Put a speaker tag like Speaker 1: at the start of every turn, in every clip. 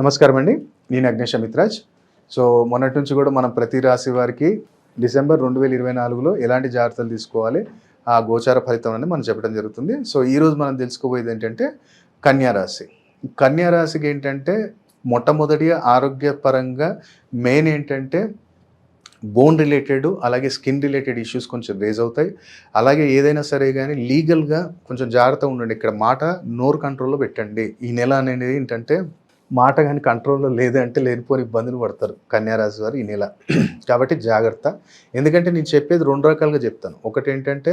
Speaker 1: నమస్కారం అండి. నేను అగ్నేష్ అమిత్రాజ్. సో మొన్నటి నుంచి కూడా మనం ప్రతి రాశి వారికి డిసెంబర్ రెండు వేల ఇరవై నాలుగులో ఎలాంటి జాగ్రత్తలు తీసుకోవాలి ఆ గోచార ఫలితం అనేది మనం చెప్పడం జరుగుతుంది. సో ఈరోజు మనం తెలుసుకోబోయేది ఏంటంటే కన్యారాశి కన్యారాశికి ఏంటంటే మొట్టమొదటిగా ఆరోగ్యపరంగా మెయిన్ ఏంటంటే బోన్ రిలేటెడ్ అలాగే స్కిన్ రిలేటెడ్ ఇష్యూస్ కొంచెం రేజ్ అవుతాయి. అలాగే ఏదైనా సరే కానీ లీగల్గా కొంచెం జాగ్రత్త ఉండండి. ఇక్కడ మాట నోరు కంట్రోల్లో పెట్టండి. ఈ నెల అనేది ఏంటంటే మాట కానీ కంట్రోల్లో లేదంటే లేనిపోని ఇబ్బందులు పడతారు కన్యారాశి వారు ఈ నెల. కాబట్టి జాగ్రత్త. ఎందుకంటే నేను చెప్పేది రెండు రకాలుగా చెప్తాను. ఒకటి ఏంటంటే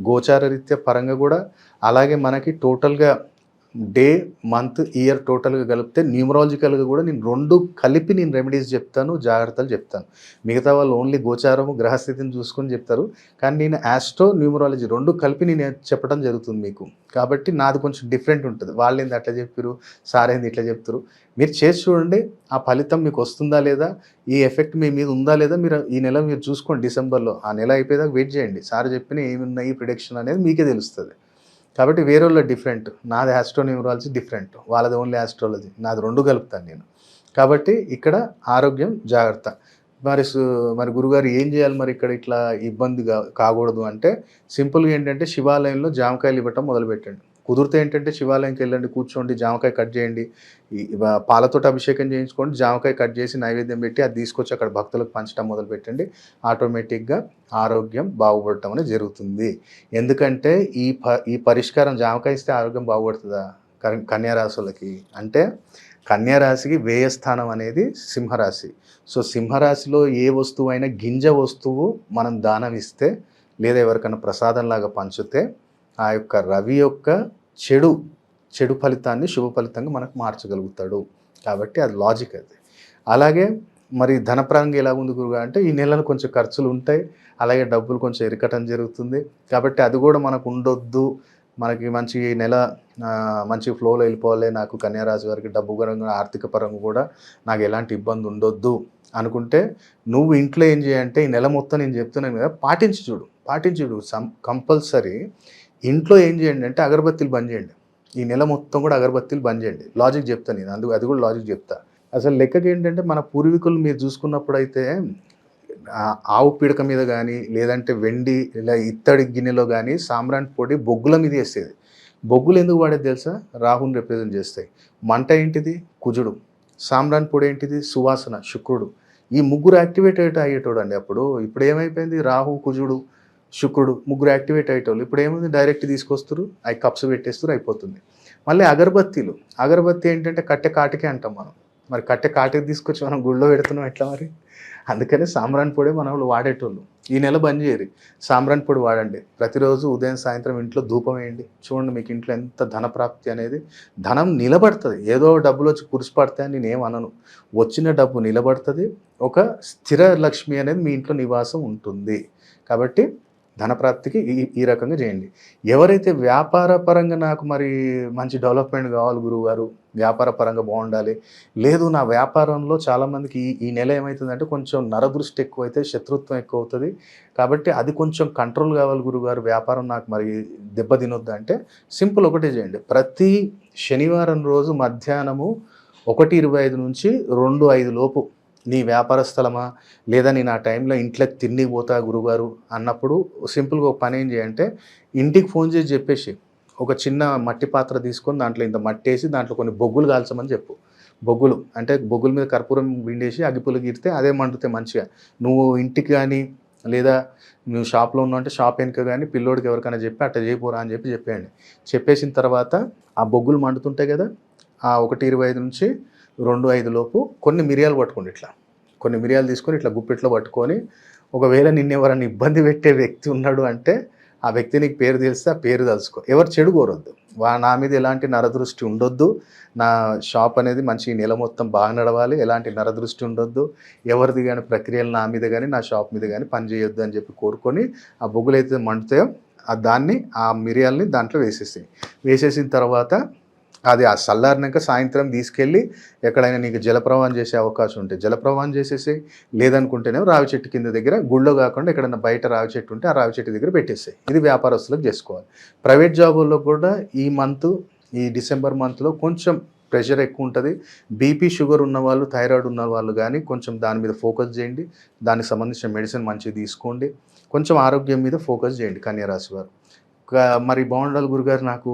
Speaker 1: గోచార రీత్యా పరంగా కూడా అలాగే మనకి టోటల్గా డే మంత్ ఇయర్ టోటల్గా కలిపితే న్యూమరాలజికల్గా కూడా నేను రెండు కలిపి నేను రెమెడీస్ చెప్తాను జాగ్రత్తలు చెప్తాను. మిగతా వాళ్ళు ఓన్లీ గోచారము గ్రహస్థితిని చూసుకొని చెప్తారు. కానీ నేను యాస్ట్రో న్యూమరాలజీ రెండు కలిపి నేను చెప్పడం జరుగుతుంది మీకు. కాబట్టి నాది కొంచెం డిఫరెంట్ ఉంటుంది. వాళ్ళు ఏంది అట్లా చెప్పారు సార్ ఏంది ఇట్లా చెప్తారు. మీరు చేసి చూడండి ఆ ఫలితం మీకు వస్తుందా లేదా ఈ ఎఫెక్ట్ మీ మీద ఉందా లేదా మీరు ఈ నెల మీరు చూసుకోండి డిసెంబర్లో. ఆ నెల అయిపోయేదాకా వెయిట్ చేయండి. సార్ చెప్పిన ఏమున్నాయి ప్రిడిక్షన్ అనేది మీకే తెలుస్తుంది. కాబట్టి వేరే వాళ్ళు డిఫరెంట్. నాది ఆస్ట్రోన్యూమరాలజీ డిఫరెంట్. వాళ్ళది ఓన్లీ ఆస్ట్రాలజీ. నాది రెండు కలుపుతాను నేను. కాబట్టి ఇక్కడ ఆరోగ్యం జాగ్రత్త. మరి మరి గురుగారు ఏం చేయాలి మరి ఇక్కడ ఇట్లా ఇబ్బంది కాకూడదు అంటే సింపుల్గా ఏంటంటే శివాలయంలో జామకాయలు ఇవ్వటం మొదలుపెట్టండి. కుదిరితే ఏంటంటే శివాలయంకి వెళ్ళండి కూర్చోండి జామకాయ కట్ చేయండి. పాలతోటి అభిషేకం చేయించుకోండి జామకాయ కట్ చేసి నైవేద్యం పెట్టి అది తీసుకొచ్చి అక్కడ భక్తులకు పంచడం మొదలు పెట్టండి. ఆటోమేటిక్గా ఆరోగ్యం బాగుపడటం అనేది జరుగుతుంది. ఎందుకంటే ఈ ప ఈ పరిష్కారం జామకాయ ఇస్తే ఆరోగ్యం బాగుపడుతుందా కన్యారాశులకి? అంటే కన్యారాశికి వ్యయస్థానం అనేది సింహరాశి. సో సింహరాశిలో ఏ వస్తువు అయినా గింజ వస్తువు మనం దానం ఇస్తే లేదా ఎవరికైనా ప్రసాదంలాగా పంచితే ఆ యొక్క రవి యొక్క చెడు చెడు ఫలితాన్ని శుభ ఫలితంగా మనకు మార్చగలుగుతాడు. కాబట్టి అది లాజిక్ అది. అలాగే మరి ధనపరంగా ఎలా ఉంది గురుగా అంటే ఈ నెలలో కొంచెం ఖర్చులు ఉంటాయి. అలాగే డబ్బులు కొంచెం ఎరకటం జరుగుతుంది. కాబట్టి అది కూడా మనకు ఉండొద్దు. మనకి మంచి ఈ నెల మంచి ఫ్లోలో వెళ్ళిపోవాలి. నాకు కన్యారాశి వారికి డబ్బు పరంగా ఆర్థిక పరంగా కూడా నాకు ఎలాంటి ఇబ్బంది ఉండొద్దు అనుకుంటే నువ్వు ఇంట్లో ఏం చేయంటే ఈ నెల మొత్తం నేను చెప్తున్నాను కదా పాటించి చూడు. పాటించి చూడు. సం కంపల్సరీ ఇంట్లో ఏం చేయండి అంటే అగరబత్తీలు బంద్ చేయండి. ఈ నెల మొత్తం కూడా అగరబత్తీలు బంద్ చేయండి. లాజిక్ చెప్తాను నేను. అందుకు అది కూడా లాజిక్ చెప్తా. అసలు లెక్కకి ఏంటంటే మన పూర్వీకులు మీరు చూసుకున్నప్పుడు అయితే ఆవు పిడక మీద కానీ లేదంటే వెండి ఇలా ఇత్తడి గిన్నెలో కానీ సాంబ్రాన్ పొడి బొగ్గుల మీద వేసేది. బొగ్గులు ఎందుకు వాడేది తెలుసా? రాహుని రిప్రజెంట్ చేస్తాయి. మంట ఏంటిది? కుజుడు. సాంబ్రాన్ పొడి ఏంటిది? సువాసన శుక్రుడు. ఈ ముగ్గురు యాక్టివేట్ అయ్యేటోడు అండి అప్పుడు. ఇప్పుడు ఏమైపోయింది? రాహు కుజుడు. శుక్రుడు ముగ్గురు యాక్టివేట్ అయ్యేటోళ్ళు. ఇప్పుడు ఏముంది? డైరెక్ట్ తీసుకొస్తారు అవి కప్స్ పెట్టేస్తారు అయిపోతుంది. మళ్ళీ అగరబత్తీలు. అగరబత్తి ఏంటంటే కట్టె కాటికే అంటాం మనం. మరి కట్టె కాటికి తీసుకొచ్చి మనం గుళ్ళో పెడుతున్నాం ఎట్లా మరి? అందుకనే సాంబ్రాన్ పొడి మన వాళ్ళు వాడేటోళ్ళు. ఈ నెల బంద్ చేయరు సాంబ్రాన్ పొడి వాడండి. ప్రతిరోజు ఉదయం సాయంత్రం ఇంట్లో ధూపం వేయండి. చూడండి మీకు ఇంట్లో ఎంత ధన ప్రాప్తి అనేది. ధనం నిలబడుతుంది. ఏదో డబ్బులు వచ్చి కురిసిపడతాయని అని నేను అనను. వచ్చిన డబ్బు నిలబడుతుంది. ఒక స్థిర లక్ష్మి అనేది మీ ఇంట్లో నివాసం ఉంటుంది. కాబట్టి ధనప్రాప్తికి ఈ ఈ రకంగా చేయండి. ఎవరైతే వ్యాపార పరంగా నాకు మరి మంచి డెవలప్మెంట్ కావాలి గురువుగారు వ్యాపార పరంగా బాగుండాలి. లేదు నా వ్యాపారంలో చాలామందికి ఈ ఈ నెల ఏమవుతుందంటే కొంచెం నరదృష్టి ఎక్కువైతే శత్రుత్వం ఎక్కువ అవుతుంది కాబట్టి అది కొంచెం కంట్రోల్ కావాలి గురుగారు వ్యాపారం నాకు మరి దెబ్బతినొద్దు అంటే సింపుల్ ఒకటే చేయండి. ప్రతి శనివారం రోజు మధ్యాహ్నము ఒకటి ఇరవై ఐదు నుంచి రెండు ఐదు లోపు నీ వ్యాపార స్థలమా లేదా నేను ఆ టైంలో ఇంట్లోకి తిండికి పోతా గురుగారు అన్నప్పుడు సింపుల్గా ఒక పని ఏం చేయంటే ఇంటికి ఫోన్ చేసి చెప్పేసి ఒక చిన్న మట్టి పాత్ర తీసుకొని దాంట్లో ఇంత మట్టి వేసి దాంట్లో కొన్ని బొగ్గులు కాల్చమని చెప్పు. బొగ్గులు అంటే బొగ్గుల మీద కర్పూరం విండేసి అగ్గిపులు గీరితే అదే మండుతాయి మంచిగా. నువ్వు ఇంటికి కానీ లేదా నువ్వు షాప్లో ఉన్నావు అంటే షాప్ వెనుక కానీ పిల్లోడికి ఎవరికైనా చెప్పి అట్లా చేయపోరా అని చెప్పి చెప్పేయండి. చెప్పేసిన తర్వాత ఆ బొగ్గులు మండుతుంటాయి కదా ఆ ఒకటి ఇరవై ఐదు నుంచి రెండు ఐదు లోపు కొన్ని మిరియాలు పట్టుకోండి ఇట్లా. కొన్ని మిరియాలు తీసుకొని ఇట్లా గుప్పిట్లో పట్టుకొని ఒకవేళ నిన్ను ఎవరైనా ఇబ్బంది పెట్టే వ్యక్తి ఉన్నాడు అంటే ఆ వ్యక్తి నీకు పేరు తెలిస్తే ఆ పేరు తలుసుకో. ఎవరు చెడు కోరొద్దు. వా నా మీద ఎలాంటి నరదృష్టి ఉండొద్దు. నా షాప్ అనేది మంచి నెల మొత్తం బాగా నడవాలి. ఎలాంటి నరదృష్టి ఉండొద్దు. ఎవరిది కానీ ప్రక్రియలు నా మీద కానీ నా షాప్ మీద కానీ పని చేయొద్దు అని చెప్పి కోరుకొని ఆ బొగ్గులు అయితే మండుతాయో దాన్ని ఆ మిరియాలని దాంట్లో వేసేసాయి. వేసేసిన తర్వాత అది ఆ చల్లారినాక సాయంత్రం తీసుకెళ్ళి ఎక్కడైనా నీకు జలప్రవాహం చేసే అవకాశం ఉంటే జలప్రవాహం చేసేసి లేదనుకుంటేనే రావి చెట్టు కింద దగ్గర గుళ్ళో కాకుండా ఎక్కడైనా బయట రావి చెట్టు ఉంటే ఆ రావి చెట్టు దగ్గర పెట్టేసాయి. ఇది వ్యాపారస్తులకు చేసుకోవాలి. ప్రైవేట్ జాబుల్లో కూడా ఈ మంత్ ఈ డిసెంబర్ మంత్లో కొంచెం ప్రెషర్ ఎక్కువ ఉంటుంది. బీపీ షుగర్ ఉన్న వాళ్ళు థైరాయిడ్ ఉన్న వాళ్ళు కానీ కొంచెం దాని మీద ఫోకస్ చేయండి. దానికి సంబంధించిన మెడిసిన్ మంచిగా తీసుకోండి. కొంచెం ఆరోగ్యం మీద ఫోకస్ చేయండి కన్యారాశి వారు. మరి బాగుండాలి గురుగారు నాకు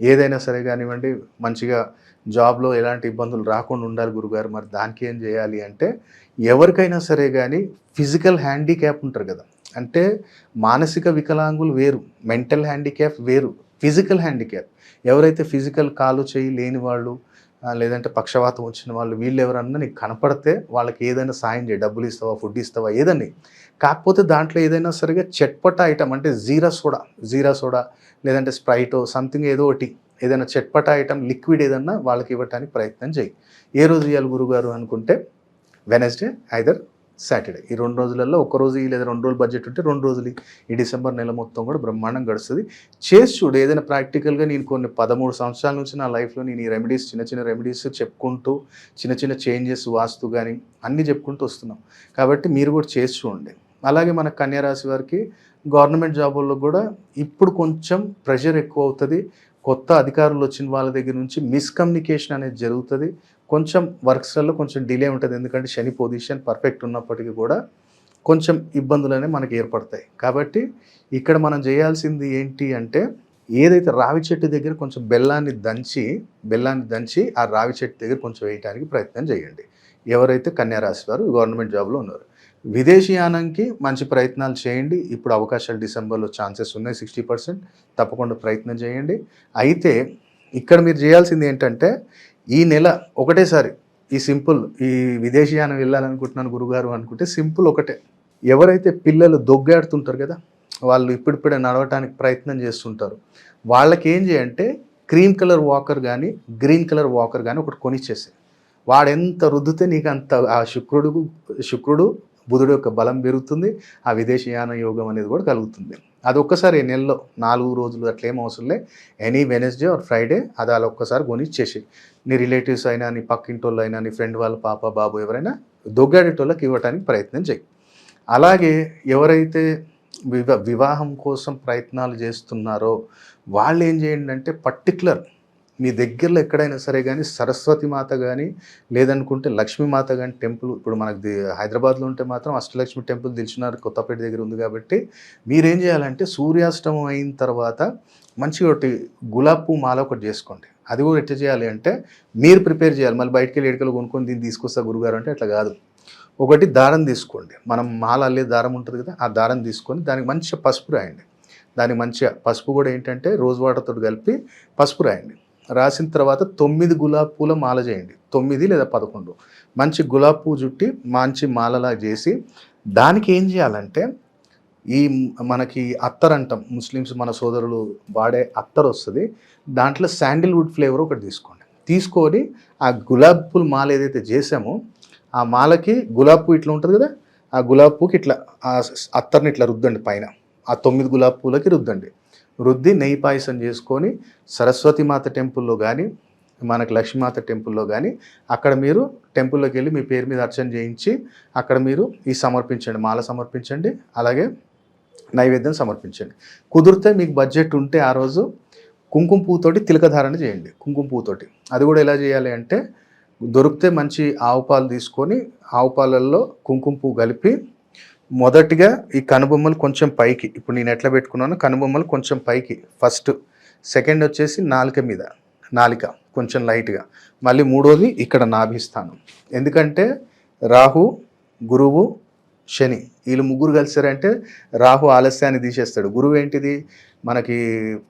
Speaker 1: ఏదైనా సరే కానివ్వండి మంచిగా జాబ్లో ఎలాంటి ఇబ్బందులు రాకుండా ఉండాలి గురుగారు. మరి దానికి ఏం చేయాలి అంటే ఎవరికైనా సరే కానీ ఫిజికల్ హ్యాండిక్యాప్ ఉంటారు కదా. అంటే మానసిక వికలాంగులు వేరు మెంటల్ హ్యాండిక్యాప్ వేరు ఫిజికల్ హ్యాండిక్యాప్. ఎవరైతే ఫిజికల్ కాలు చేయి లేని వాళ్ళు లేదంటే పక్షవాతం వచ్చిన వాళ్ళు వీళ్ళు ఎవరన్నా నీకు కనపడితే వాళ్ళకి ఏదైనా సాయం చేయి. డబ్బులు ఇస్తావా ఫుడ్ ఇస్తావా ఏదని కాకపోతే దాంట్లో ఏదైనా సరిగా చట్పట ఐటమ్ అంటే జీరా సోడా. జీరా సోడా లేదంటే స్ప్రైటో సంథింగ్ ఏదో ఒకటి ఏదైనా చట్పట ఐటమ్ లిక్విడ్ ఏదన్నా వాళ్ళకి ఇవ్వడానికి ప్రయత్నం చేయి. ఏ రోజు ఇవ్వాలి గురుగారు అనుకుంటే వెనస్డే ఐదర్ సాటర్డే. ఈ రెండు రోజులలో ఒక రోజు లేదా రెండు రోజులు బడ్జెట్ ఉంటే రెండు రోజులు ఈ డిసెంబర్ నెల మొత్తం కూడా బ్రహ్మాండం గడుస్తుంది. చేసి చూడు ఏదైనా ప్రాక్టికల్గా నేను కొన్ని పదమూడు సంవత్సరాల నుంచి నా లైఫ్లో నేను ఈ రెమెడీస్ చిన్న చిన్న రెమెడీస్ చెప్పుకుంటూ చిన్న చిన్న చేంజెస్ వాస్తు కానీ అన్నీ చెప్పుకుంటూ వస్తున్నాం. కాబట్టి మీరు కూడా చేసి చూడండి. అలాగే మన కన్యారాశి వారికి గవర్నమెంట్ జాబుల్లో కూడా ఇప్పుడు కొంచెం ప్రెషర్ ఎక్కువ అవుతుంది. కొత్త అధికారులు వచ్చిన వాళ్ళ దగ్గర నుంచి మిస్కమ్యూనికేషన్ అనేది జరుగుతుంది. కొంచెం వర్క్స్లలో కొంచెం డిలే ఉంటుంది. ఎందుకంటే శని పొజిషన్ పర్ఫెక్ట్ ఉన్నప్పటికీ కూడా కొంచెం ఇబ్బందులు అనేవి మనకు ఏర్పడతాయి. కాబట్టి ఇక్కడ మనం చేయాల్సింది ఏంటి అంటే ఏదైతే రావి చెట్టు దగ్గర కొంచెం బెల్లాన్ని దంచి బెల్లాన్ని దంచి ఆ రావి చెట్టు దగ్గర కొంచెం వేయడానికి ప్రయత్నం చేయండి. ఎవరైతే కన్యారాశి వారు గవర్నమెంట్ జాబ్లో ఉన్నారు. విదేశీయానంకి మంచి ప్రయత్నాలు చేయండి. ఇప్పుడు అవకాశాలు డిసెంబర్లో ఛాన్సెస్ ఉన్నాయి సిక్స్టీ పర్సెంట్. తప్పకుండా ప్రయత్నం చేయండి. అయితే ఇక్కడ మీరు చేయాల్సింది ఏంటంటే ఈ నెల ఒకటేసారి ఈ సింపుల్ ఈ విదేశీయానం వెళ్ళాలనుకుంటున్నాను గురుగారు అనుకుంటే సింపుల్ ఒకటే. ఎవరైతే పిల్లలు దొగ్గాడుతుంటారు కదా వాళ్ళు ఇప్పుడిప్పుడే నడవటానికి ప్రయత్నం చేస్తుంటారు. వాళ్ళకి ఏం చేయంటే క్రీమ్ కలర్ వాకర్ కానీ గ్రీన్ కలర్ వాకర్ కానీ ఒకటి కొనిచ్చేసే వాడెంత రుద్దితే నీకు అంత ఆ శుక్రుడు శుక్రుడు బుధుడు యొక్క బలం పెరుగుతుంది ఆ విదేశీయాన యోగం అనేది కూడా కలుగుతుంది. అది ఒక్కసారి నెలలో నాలుగు రోజులు అట్లా ఏం అవసరం లే. ఎనీ వెనస్డే ఆర్ ఫ్రైడే అది అలా ఒక్కసారి కొనిచ్చేసి నీ రిలేటివ్స్ అయినా నీ పక్కింటోళ్ళు అయినా నీ ఫ్రెండ్ వాళ్ళ పాప బాబు ఎవరైనా దొగ్గాడేటోళ్ళకి ఇవ్వడానికి ప్రయత్నం చేయి. అలాగే ఎవరైతే వివా వివాహం కోసం ప్రయత్నాలు చేస్తున్నారో వాళ్ళు ఏం చేయండి అంటే పర్టికులర్ మీ దగ్గరలో ఎక్కడైనా సరే కానీ సరస్వతి మాత కానీ లేదనుకుంటే లక్ష్మీమాత కానీ టెంపుల్ ఇప్పుడు మనకు హైదరాబాద్లో ఉంటే మాత్రం అష్టలక్ష్మి టెంపుల్ దిల్చున్నారు కొత్తపేట దగ్గర ఉంది కాబట్టి మీరేం చేయాలంటే సూర్యాస్తమం అయిన తర్వాత మంచిగా ఒకటి గులాబ్ పువ్వు మాల ఒకటి చేసుకోండి. అది కూడా ఎట్లా చేయాలి అంటే మీరు ప్రిపేర్ చేయాలి. మళ్ళీ బయటికి వెళ్ళి ఎడకలు కొనుక్కొని దీన్ని తీసుకొస్తా గురుగారు అంటే అట్లా కాదు. ఒకటి దారం తీసుకోండి. మనం మాల అల్లే దారం ఉంటుంది కదా ఆ దారం తీసుకొని దానికి మంచిగా పసుపు రాయండి. దానికి మంచిగా పసుపు కూడా ఏంటంటే రోజు వాటర్తో కలిపి పసుపు రాయండి. రాసిన తర్వాత తొమ్మిది గులాబీ పూల మాల చేయండి. తొమ్మిది లేదా పదకొండు. మంచి గులాబీ పువ్వు చుట్టి మంచి మాలలా చేసి దానికి ఏం చేయాలంటే ఈ మనకి అత్తర్ అంటాం. ముస్లిమ్స్ మన సోదరులు వాడే అత్తర్ వస్తుంది. దాంట్లో శాండిల్వుడ్ ఫ్లేవర్ ఒకటి తీసుకోండి. తీసుకొని ఆ గులాబ్ పూల మాల ఏదైతే చేసామో ఆ మాలకి గులాబ్ పువ్వు ఇట్లా ఉంటుంది కదా? ఆ గులాబ్ పువ్వుకి ఇట్లా ఆ అత్తర్ని ఇట్లా రుద్దండి పైన. ఆ తొమ్మిది గులాబ్ పూలకి రుద్దండి. రుద్ది నెయ్యి పాయసం చేసుకొని సరస్వతి మాత టెంపుల్లో కానీ మనకు లక్ష్మీమాత టెంపుల్లో కానీ అక్కడ మీరు టెంపుల్లోకి వెళ్ళి మీ పేరు మీద అర్చన చేయించి అక్కడ మీరు ఈ సమర్పించండి మాల సమర్పించండి అలాగే నైవేద్యం సమర్పించండి. కుదిరితే మీకు బడ్జెట్ ఉంటే ఆ రోజు కుంకుమ పువ్వుతోటి తిలకధారణ చేయండి కుంకుమ పువ్వుతోటి. అది కూడా ఎలా చేయాలి అంటే దొరికితే మంచి ఆవు పాలు తీసుకొని ఆవు పాలల్లో కుంకుమ పువ్వు కలిపి మొదటిగా ఈ కనుబొమ్మలు కొంచెం పైకి ఇప్పుడు నేను ఎట్లా పెట్టుకున్నాను కనుబొమ్మలు కొంచెం పైకి ఫస్ట్ సెకండ్ వచ్చేసి నాలుక మీద నాలిక కొంచెం లైట్గా మళ్ళీ మూడోది ఇక్కడ నాభిస్తాను ఎందుకంటే రాహు గురువు శని వీళ్ళు ముగ్గురు కలిసారంటే రాహు ఆలస్యాన్ని తీసేస్తాడు. గురువు ఏంటిది? మనకి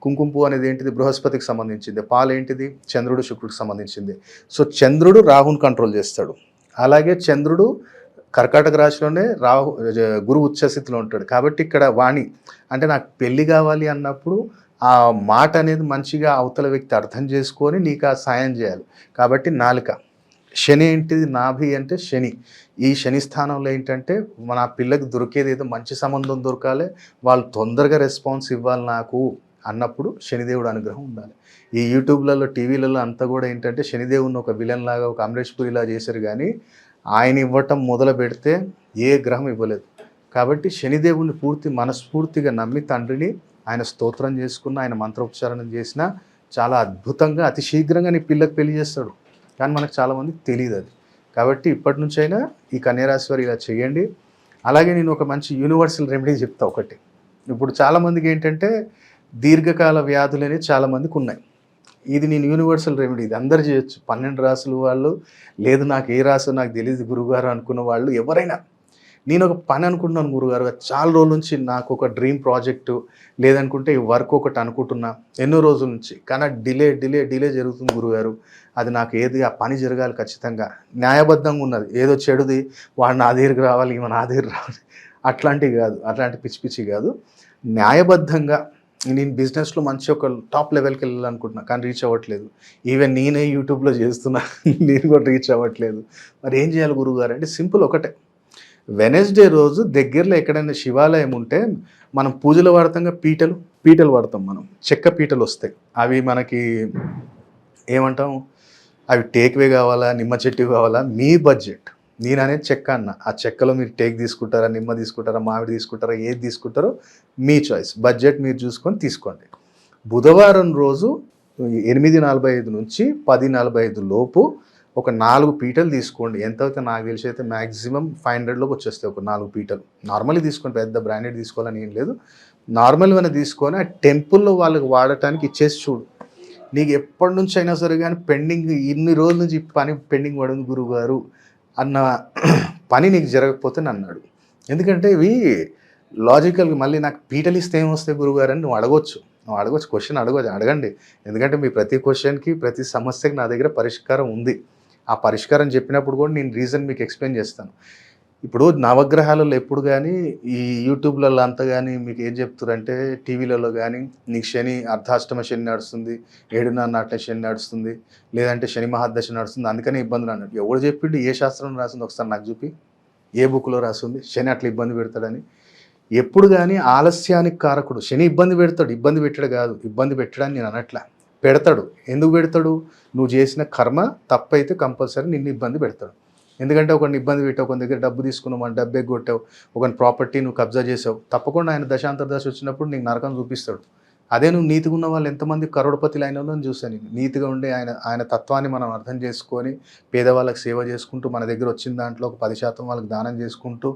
Speaker 1: కుంకుంపు అనేది ఏంటిది? బృహస్పతికి సంబంధించింది. పాలు ఏంటిది? చంద్రుడు శుక్రుడికి సంబంధించింది. సో చంద్రుడు రాహుని కంట్రోల్ చేస్తాడు. అలాగే చంద్రుడు కర్కాటక రాశిలోనే రాహు గురు గురువు ఉచ్చస్థితిలో ఉంటాడు. కాబట్టి ఇక్కడ వాణి అంటే నాకు పెళ్ళి కావాలి అన్నప్పుడు ఆ మాట అనేది మంచిగా అవతల వ్యక్తి అర్థం చేసుకొని నీకు ఆ సాయం చేయాలి. కాబట్టి నాలుక. శని ఏంటిది? నాభి అంటే శని. ఈ శని స్థానంలో ఏంటంటే మన పిల్లకి దొరికేది ఏదో మంచి సంబంధం దొరకాలి వాళ్ళు తొందరగా రెస్పాన్స్ ఇవ్వాలి నాకు అన్నప్పుడు శనిదేవుడు అనుగ్రహం ఉండాలి. ఈ యూట్యూబ్లలో టీవీలలో అంతా కూడా ఏంటంటే శనిదేవుని ఒక విలన్ లాగా ఒక అమరేష్ పురిలా చేశారు కానీ ఆయన ఇవ్వటం మొదలు పెడితే ఏ గ్రహం ఇవ్వలేదు. కాబట్టి శనిదేవుని పూర్తి మనస్ఫూర్తిగా నమ్మి తండ్రిని ఆయన స్తోత్రం చేసుకున్న ఆయన మంత్రోపచారణ చేసిన చాలా అద్భుతంగా అతి శీఘ్రంగా నీ పిల్లకి పెళ్ళి చేస్తాడు. కానీ మనకు చాలామంది తెలియదు అది. కాబట్టి ఇప్పటి నుంచైనా ఈ కన్యరాశి వారు ఇలా చేయండి. అలాగే నేను ఒక మంచి యూనివర్సల్ రెమెడీ చెప్తా ఒకటి. ఇప్పుడు చాలామందికి ఏంటంటే దీర్ఘకాల వ్యాధులు అనేవి చాలామందికి ఉన్నాయి. ఇది నేను యూనివర్సల్ రెమెడీ ఇది అందరు చేయొచ్చు. పన్నెండు రాసులు వాళ్ళు లేదు నాకు ఏ రాసు నాకు తెలియదు గురుగారు అనుకున్న వాళ్ళు ఎవరైనా. నేను ఒక పని అనుకుంటున్నాను గురుగారు చాలా రోజుల నుంచి నాకు ఒక డ్రీమ్ ప్రాజెక్టు లేదనుకుంటే ఈ వర్క్ ఒకటి అనుకుంటున్నా. ఎన్నో రోజుల నుంచి. కానీ డిలే డిలే డిలే జరుగుతుంది గురుగారు అది నాకు ఏది ఆ పని జరగాలి ఖచ్చితంగా. న్యాయబద్ధంగా ఉన్నది. ఏదో చెడుది వాడు నా దగ్గరికి రావాలి ఈమె నా దగ్గర రావాలి. అట్లాంటివి కాదు. అట్లాంటి పిచ్చి పిచ్చి కాదు. న్యాయబద్ధంగా నేను బిజినెస్లో మంచి ఒక టాప్ లెవెల్కి వెళ్ళాలనుకుంటున్నా కానీ రీచ్ అవ్వట్లేదు. ఈవెన్ నేనే యూట్యూబ్లో చేస్తున్నా నేను కూడా రీచ్ అవ్వట్లేదు. మరి ఏం చేయాలి గురుగారు అంటే సింపుల్ ఒకటే. వెనస్డే రోజు దగ్గరలో ఎక్కడైనా శివాలయం ఉంటే మనం పూజలు వాడతాంగా? పీటలు. పీటలు వాడతాం మనం. చెక్క పీటలు వస్తాయి. అవి మనకి ఏమంటాం? అవి టేక్వే కావాలా? నిమ్మ చెట్టు కావాలా? మీ బడ్జెట్ నేను అనేది చెక్క అన్న. ఆ చెక్కలో మీరు టేక్ తీసుకుంటారా నిమ్మ తీసుకుంటారా మామిడి తీసుకుంటారా ఏది తీసుకుంటారో మీ చాయిస్ బడ్జెట్ మీరు చూసుకొని తీసుకోండి. బుధవారం రోజు ఎనిమిది నలభై ఐదు నుంచి పది నలభై ఐదు లోపు ఒక నాలుగు పీటలు తీసుకోండి. ఎంత అయితే నాకు తెలిసి అయితే మ్యాక్సిమం ఫైవ్ హండ్రెడ్లోకి వచ్చేస్తాయి ఒక నాలుగు పీటలు. నార్మల్గా తీసుకోండి పెద్ద బ్రాండెడ్ తీసుకోవాలని ఏం లేదు. నార్మల్గానే తీసుకొని ఆ టెంపుల్లో వాళ్ళకి వాడటానికి ఇచ్చేసి చూడు. నీకు ఎప్పటి నుంచి అయినా సరే కానీ పెండింగ్ ఇన్ని రోజుల నుంచి పని పెండింగ్ పడింది గురువు గారు అన్న పని నీకు జరగకపోతే అన్నాడు ఎందుకంటే ఇవి లాజికల్గా మళ్ళీ నాకు పీటలు ఇస్తే ఏమొస్తాయి గురుగారు అని నువ్వు అడగొచ్చు. నువ్వు అడగొచ్చు క్వశ్చన్ అడగొచ్చు అడగండి. ఎందుకంటే మీ ప్రతి క్వశ్చన్కి ప్రతి సమస్యకి నా దగ్గర పరిష్కారం ఉంది. ఆ పరిష్కారం చెప్పినప్పుడు కూడా నేను రీజన్ మీకు ఎక్స్ప్లెయిన్ చేస్తాను. ఇప్పుడు నవగ్రహాలలో ఎప్పుడు కానీ ఈ యూట్యూబ్లలో అంతా కానీ మీకు ఏం చెప్తారంటే టీవీలలో కానీ నీకు శని అర్ధాష్టమ శని నడుస్తుంది ఏడున్నర నాట్ల శని నడుస్తుంది లేదంటే శని మహాదశ నడుస్తుంది అందుకనే ఇబ్బందులు అన్నట్టు. ఎవడు చెప్పిండు ఏ శాస్త్రం రాసింది ఒకసారి నాకు చూపి. ఏ బుక్లో రాసింది శని అట్లా ఇబ్బంది పెడతాడని. ఎప్పుడు కానీ ఆలస్యానికి కారకుడు శని ఇబ్బంది పెడతాడు ఇబ్బంది పెట్టడు కాదు ఇబ్బంది పెట్టడాన్ని నేను అనట్లా. పెడతాడు. ఎందుకు పెడతాడు? నువ్వు చేసిన కర్మ తప్పైతే కంపల్సరీ నిన్ను ఇబ్బంది పెడతాడు. ఎందుకంటే ఒకరిని ఇబ్బంది పెట్టావు ఒక దగ్గర డబ్బు తీసుకున్నావు మన డబ్బు ఎగ్గొట్టావు ఒకని ప్రాపర్టీ నువ్వు కబ్జా చేసావు. తప్పకుండా ఆయన దశాంతర్దశ వచ్చినప్పుడు నీకు నరకం చూపిస్తాడు. అదే నువ్వు నీతిగా ఉన్న వాళ్ళు ఎంతమంది కరోడపతిలు అయిన వాళ్ళని చూసాను నేను నీతిగా ఉండే ఆయన ఆయన తత్వాన్ని మనం అర్థం చేసుకొని పేదవాళ్ళకి సేవ చేసుకుంటూ మన దగ్గర వచ్చిన దాంట్లో ఒక పది శాతం వాళ్ళకి దానం చేసుకుంటూ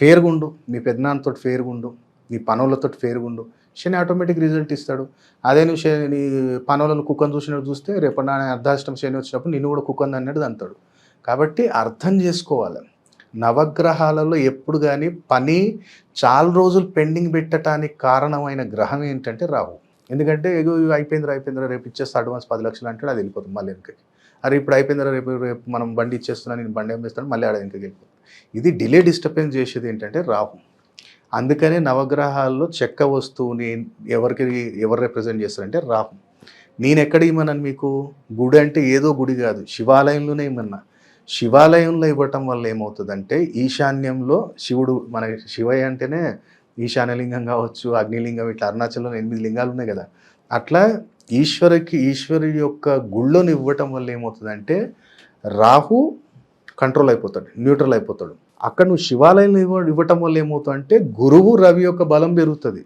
Speaker 1: ఫేర్గుండు. మీ పెద్దనాన్నతో ఫేర్గుండు నీ పనులతో ఫేర్గుండు. శని ఆటోమేటిక్ రిజల్ట్ ఇస్తాడు. అదే నువ్వు శని పనులను కుక్కను చూసినట్టు చూస్తే రేపటి నా అర్ధాష్టం శని వచ్చినప్పుడు నిన్ను కూడా కుక్కని అన్నట్టు అంటాడు. కాబట్టి అర్థం చేసుకోవాలి. నవగ్రహాలలో ఎప్పుడు కానీ పని చాలా రోజులు పెండింగ్ పెట్టడానికి కారణమైన గ్రహం ఏంటంటే రాహు. ఎందుకంటే ఎగో అయిపోయిందిరా అయిపోయిందిరా రేపు ఇచ్చేస్తా అడ్వాన్స్ పది లక్షలు అంటే అది వెళ్ళిపోతుంది మళ్ళీ వెనకకి. అరే ఇప్పుడు అయిపోయిందిరా రేపు రేపు మనం బండి ఇచ్చేస్తున్నా నేను బండి అమ్మేస్తాను మళ్ళీ ఆడ వెనకకి వెళ్ళిపోతుంది. ఇది డిలే డిస్టర్బెన్స్ చేసేది ఏంటంటే రాహు. అందుకనే నవగ్రహాల్లో చెక్క వస్తువుని ఎవరికి ఎవరు రిప్రజెంట్ చేస్తారంటే రాహు. నేను ఎక్కడ ఇమ్మన్నాను మీకు? గుడి అంటే ఏదో గుడి కాదు. శివాలయంలోనే ఇమ్మన్నా. శివాలయంలో ఇవ్వటం వల్ల ఏమవుతుందంటే ఈశాన్యంలో శివుడు మన శివయ్య అంటేనే ఈశాన్యలింగం కావచ్చు అగ్నిలింగం ఇట్లా అరుణాచలంలో ఎనిమిది లింగాలు ఉన్నాయి కదా. అట్లా ఈశ్వరుకి ఈశ్వరు యొక్క గుళ్ళోని ఇవ్వటం వల్ల ఏమవుతుందంటే రాహు కంట్రోల్ అయిపోతాడు న్యూట్రల్ అయిపోతాడు. అక్కడ నువ్వు శివాలయంలో ఇవ్వ ఇవ్వటం వల్ల ఏమవుతుందంటే గురువు రవి యొక్క బలం పెరుగుతుంది.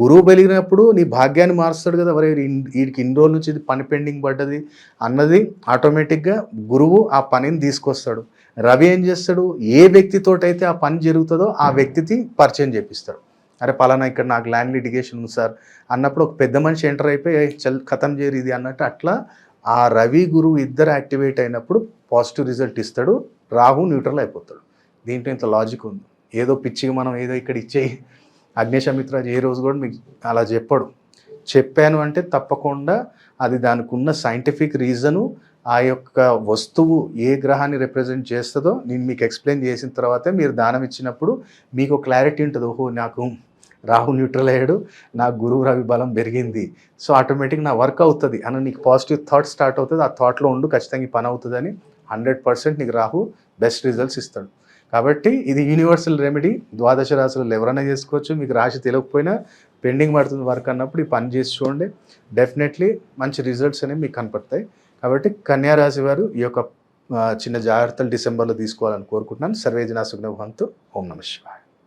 Speaker 1: గురువు పెరిగినప్పుడు నీ భాగ్యాన్ని మారుస్తాడు కదా. మరి వీడికి ఇన్ని రోజుల నుంచి ఇది పని పెండింగ్ పడ్డది అన్నది ఆటోమేటిక్గా గురువు ఆ పనిని తీసుకొస్తాడు. రవి ఏం చేస్తాడు? ఏ వ్యక్తితోటైతే ఆ పని జరుగుతుందో ఆ వ్యక్తికి పరిచయం చేపిస్తాడు. అరే పలానా ఇక్కడ నాకు ల్యాండ్ లిటిగేషన్ ఉంది సార్ అన్నప్పుడు ఒక పెద్ద మనిషి ఎంటర్ అయిపోయి చల్ కథం చేరి ఇది అన్నట్టు అట్లా ఆ రవి గురువు ఇద్దరు యాక్టివేట్ అయినప్పుడు పాజిటివ్ రిజల్ట్ ఇస్తాడు. రాహు న్యూట్రల్ అయిపోతాడు. దీంట్లో ఇంత లాజిక్ ఉంది. ఏదో పిచ్చిగా మనం ఏదో ఇక్కడ ఇచ్చేయి అగ్నేశమిత్ర ఏ రోజు కూడా మీకు అలా చెప్పడు. చెప్పాను అంటే తప్పకుండా అది దానికి ఉన్న సైంటిఫిక్ రీజను ఆ యొక్క వస్తువు ఏ గ్రహాన్ని రిప్రజెంట్ చేస్తుందో నేను మీకు ఎక్స్ప్లెయిన్ చేసిన తర్వాతే మీరు దానం ఇచ్చినప్పుడు మీకు క్లారిటీ ఉంటుంది. ఓహో నాకు రాహు న్యూట్రల్ అయ్యాడు నా గురువు రవి బలం పెరిగింది. సో ఆటోమేటిక్ నా వర్క్ అవుతుంది. అని నీకు పాజిటివ్ థాట్ స్టార్ట్ అవుతుంది ఆ థాట్లో ఉండు ఖచ్చితంగా పని అవుతుందని హండ్రెడ్ పర్సెంట్ నీకు రాహు బెస్ట్ రిజల్ట్స్ ఇస్తాడు. కాబట్టి ఇది యూనివర్సల్ రెమెడీ ద్వాదశ రాశులు ఎవరైనా చేసుకోవచ్చు. మీకు రాశి తెలియకపోయినా పెండింగ్ పడుతుంది వర్క్ అన్నప్పుడు ఈ పని చేసి చూడండి. డెఫినెట్లీ మంచి రిజల్ట్స్ అనేవి మీకు కనపడతాయి. కాబట్టి కన్యా రాశి వారు ఈ యొక్క చిన్న జాగ్రత్తలు డిసెంబర్లో తీసుకోవాలని కోరుకుంటున్నాను. సర్వేజన సుగ్నభవంతు. ఓం నమ శివాయ.